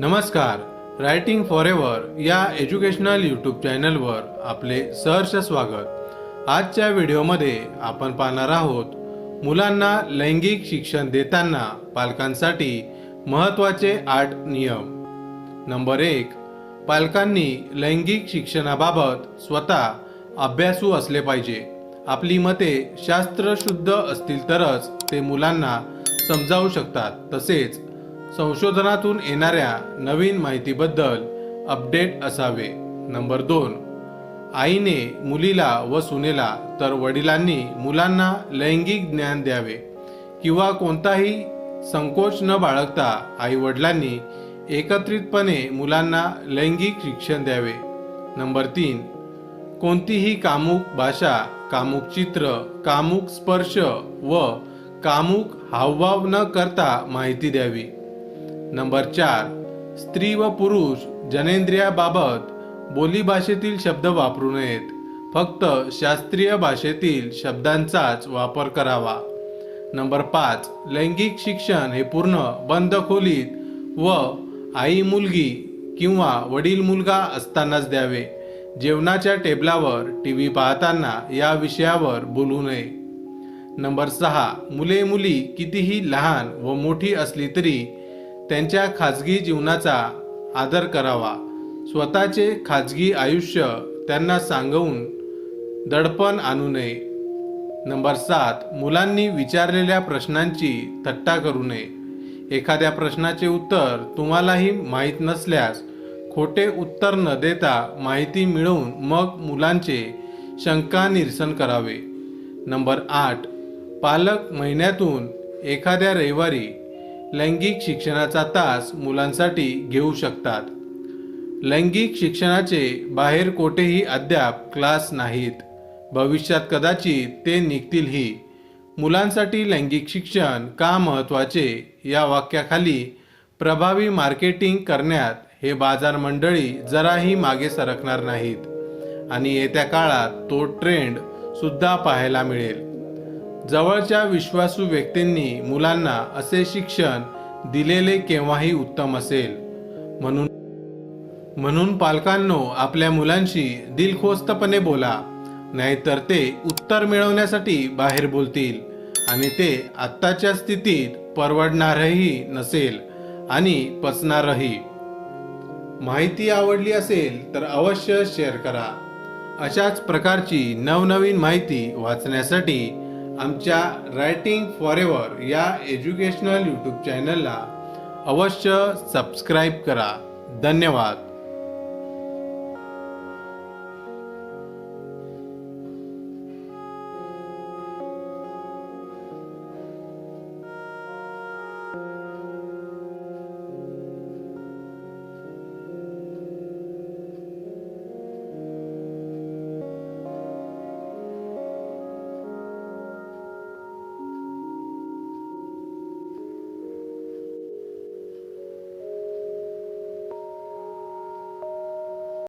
नमस्कार. Writing for ever या educational YouTube चॅनलवर आपले सहर्ष स्वागत. आजच्या व्हिडिओमध्ये आपण पाहणार आहोत मुलांना लैंगिक शिक्षण देताना पालकांसाठी महत्त्वाचे आठ नियम. नंबर एक पालकांनी लैंगिक शिक्षणाबाबत स्वतः अभ्यासू असले पाहिजे. आपली मते शास्त्रशुद्ध असतील तरच ते मुलांना समजावू शकतात. तसेच संशोधनातून येणाऱ्या नवीन माहितीबद्दल अपडेट असावे. नंबर दोन आईने मुलीला व सुनेला तर वडिलांनी मुलांना लैंगिक ज्ञान द्यावे किंवा कोणताही संकोच न बाळगता आई वडिलांनी एकत्रितपणे मुलांना लैंगिक शिक्षण द्यावे. नंबर तीन कोणतीही कामुक भाषा कामुक चित्र कामुक स्पर्श व कामुक हावभाव न करता माहिती द्यावी. नंबर चार स्त्री व पुरुष जनेंद्रियाबाबत बोलीभाषेतील शब्द वापरू नयेत. फक्त शास्त्रीय भाषेतील शब्दांचाच वापर करावा. नंबर पाच लैंगिक शिक्षण हे पूर्ण बंद खोलीत व आई मुलगी किंवा वडील मुलगा असतानाच द्यावे. जेवणाच्या टेबलावर टी व्ही पाहताना या विषयावर बोलू नये. नंबर सहा मुले मुली कितीही लहान व मोठी असली तरी त्यांच्या खाजगी जीवनाचा आदर करावा. स्वतःचे खाजगी आयुष्य त्यांना सांगून दडपण आणू नये. नंबर सात मुलांनी विचारलेल्या प्रश्नांची थट्टा करू नये. एखाद्या प्रश्नाचे उत्तर तुम्हालाही माहीत नसल्यास खोटे उत्तर न देता माहिती मिळवून मग मुलांचे शंका निरसन करावे. नंबर आठ पालक महिन्यातून एखाद्या रविवारी लैंगिक शिक्षणाचा तास मुलांसाठी घेऊ शकतात. लैंगिक शिक्षणाचे बाहेर कोठेही अद्याप क्लास नाहीत. भविष्यात कदाचित ते निघतीलही. मुलांसाठी लैंगिक शिक्षण का महत्त्वाचे या वाक्याखाली प्रभावी मार्केटिंग करण्यात हे बाजार मंडळी जराही मागे सरकणार नाहीत. आणि येत्या काळात तो ट्रेंड सुद्धा पाहायला मिळेल. जवळच्या विश्वासू व्यक्तींनी मुलांना असे शिक्षण दिलेले केव्हाही उत्तम असेल. म्हणून म्हणून पालकांनो आपल्या मुलांशी दिलखोस्तपणे बोला. नाहीतर ते उत्तर मिळवण्यासाठी बाहेर बोलतील आणि ते आत्ताच्या स्थितीत परवडणारही नसेल आणि पचणारही. माहिती आवडली असेल तर अवश्य शेअर करा. अशाच प्रकारची नवनवीन माहिती वाचण्यासाठी आमच्या रायटिंग फॉर एव्हर या एज्युकेशनल यूट्यूब चॅनलला अवश्य सबस्क्राईब करा. धन्यवाद.